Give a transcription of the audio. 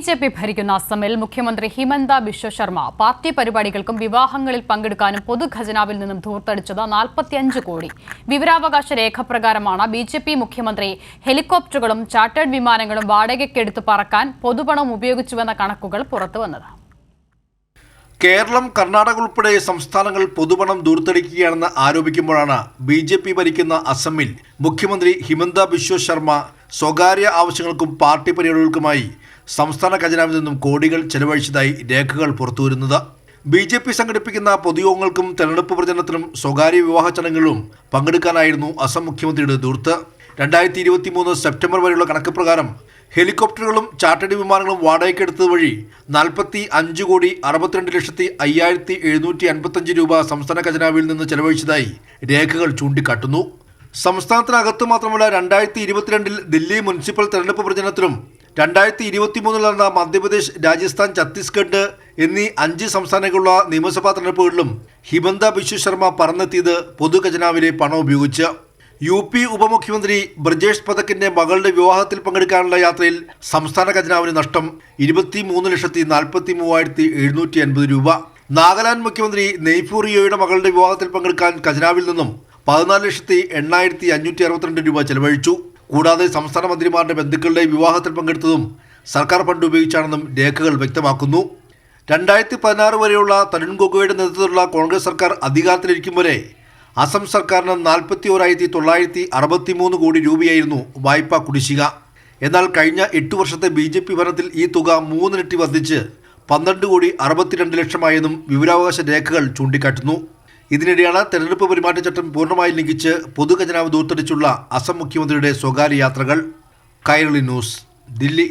B J P ഭരിക്കുന്ന അസമിൽ മുഖ്യമന്ത്രി ഹിമന്ത ബിശ്വ ശർമ്മ പാർട്ടി പരിപാടികൾക്കും വിവാഹങ്ങളിൽ പങ്കെടുക്കാനും പൊതുഖജനാവിൽ നിന്നും ധൂർത്തടിച്ചത് നാൽപ്പത്തിയഞ്ച് കോടി. വിവരാവകാശ രേഖ പ്രകാരമാണ് ബി ജെ പി മുഖ്യമന്ത്രി ഹെലികോപ്റ്ററുകളും ചാർട്ടേഡ് വിമാനങ്ങളും വാടകയ്ക്കെടുത്ത് പറക്കാൻ പൊതുപണം ഉപയോഗിച്ചുവെന്ന കണക്കുകൾ പുറത്തുവന്നത് കേരളം കർണാടക ഉൾപ്പെടെ സംസ്ഥാനങ്ങൾ പൊതുപണം ദൂർത്തടിക്കുകയാണെന്ന് ആരോപിക്കുമ്പോഴാണ് ബി ജെ പി ഭരിക്കുന്ന അസമിൽ മുഖ്യമന്ത്രി ഹിമന്ത ബിശ്വ ശർമ്മ സ്വകാര്യ ആവശ്യങ്ങൾക്കും പാർട്ടി പരിപാടികൾക്കുമായി സംസ്ഥാന ഖജനാവിൽ നിന്നും കോടികൾ ചെലവഴിച്ചതായി രേഖകൾ പുറത്തുവരുന്നത്. ബി ജെ പി സംഘടിപ്പിക്കുന്ന പൊതുയോഗങ്ങൾക്കും തെരഞ്ഞെടുപ്പ് പ്രചരണത്തിനും സ്വകാര്യ വിവാഹ ചടങ്ങുകളിലും പങ്കെടുക്കാനായിരുന്നു അസം മുഖ്യമന്ത്രിയുടെ ദൂർത്ത് രണ്ടായിരത്തി ഇരുപത്തി മൂന്ന് സെപ്റ്റംബർ വരെയുള്ള കണക്ക് പ്രകാരം ഹെലികോപ്റ്ററുകളും ചാർട്ടേഡ് വിമാനങ്ങളും വാടകയ്ക്കെടുത്തത് വഴി നാൽപ്പത്തി അഞ്ച് കോടി അറുപത്തിരണ്ട് ലക്ഷത്തി അയ്യായിരത്തി എഴുന്നൂറ്റി അൻപത്തഞ്ച് രൂപ സംസ്ഥാന ഖജനാവിൽ നിന്ന് ചെലവഴിച്ചതായി രേഖകൾ ചൂണ്ടിക്കാട്ടുന്നു. സംസ്ഥാനത്തിനകത്ത് മാത്രമല്ല രണ്ടായിരത്തി ഇരുപത്തിരണ്ടിൽ ദില്ലി മുനിസിപ്പൽ തെരഞ്ഞെടുപ്പ് പ്രചരണത്തിലും രണ്ടായിരത്തി ഇരുപത്തി മൂന്നിൽ നടന്ന മധ്യപ്രദേശ് രാജസ്ഥാൻ ഛത്തീസ്ഗഡ് എന്നീ അഞ്ച് സംസ്ഥാനങ്ങളിലുള്ള നിയമസഭാ തെരഞ്ഞെടുപ്പുകളിലും ഹിമന്ത ബിശ്വ ശർമ്മ പറന്നെത്തിയത് പൊതുഖജനാവിലെ പണം ഉപയോഗിച്ച്. യു പി ഉപമുഖ്യമന്ത്രി ബ്രജേഷ് പഥക്കിന്റെ മകളുടെ വിവാഹത്തിൽ പങ്കെടുക്കാനുള്ള യാത്രയിൽ സംസ്ഥാന ഖജനാവിന് നഷ്ടം ഇരുപത്തി മൂന്ന് ലക്ഷത്തി നാൽപ്പത്തി മൂവായിരത്തി എഴുന്നൂറ്റി അൻപത് രൂപ. നാഗാലാൻഡ് മുഖ്യമന്ത്രി നെയ്ഫൂറിയോയുടെ മകളുടെ വിവാഹത്തിൽ പങ്കെടുക്കാൻ ഖജനാവിൽ നിന്നും പതിനാല് ലക്ഷത്തി എണ്ണായിരത്തി അഞ്ഞൂറ്റി അറുപത്തിരണ്ട് രൂപ ചെലവഴിച്ചു. കൂടാതെ സംസ്ഥാന മന്ത്രിമാരുടെ ബന്ധുക്കളുടെ വിവാഹത്തിൽ പങ്കെടുത്തതും സർക്കാർ ഫണ്ട് ഉപയോഗിച്ചാണെന്നും രേഖകൾ വ്യക്തമാക്കുന്നു. രണ്ടായിരത്തി പതിനാറ് വരെയുള്ള തരുൺ ഗൊഗോയുടെ നേതൃത്വത്തിലുള്ള കോൺഗ്രസ് സർക്കാർ അധികാരത്തിലിരിക്കും വരെ അസം സർക്കാരിന് നാൽപ്പത്തി ഓരായിരത്തി തൊള്ളായിരത്തി അറുപത്തി മൂന്ന് കോടി രൂപയായിരുന്നു വായ്പാ കുടിശ്ശിക. എന്നാൽ കഴിഞ്ഞ എട്ട് വർഷത്തെ ബി ജെ പി ഭരണത്തിൽ ഈ തുക മൂന്നിരട്ടി വർദ്ധിച്ച് പന്ത്രണ്ട് കോടി അറുപത്തിരണ്ട് ലക്ഷമായെന്നും വിവരാവകാശ രേഖകൾ ചൂണ്ടിക്കാട്ടുന്നു. ഇതിനിടെയാണ് തെരഞ്ഞെടുപ്പ് പെരുമാറ്റച്ചട്ടം പൂർണമായി ലംഘിച്ച് പൊതുഖജനാവ് ദൂർത്തടിച്ചുള്ള അസം മുഖ്യമന്ത്രിയുടെ സ്വകാര്യ യാത്രകൾ. കൈരളി ന്യൂസ് ദില്ലി.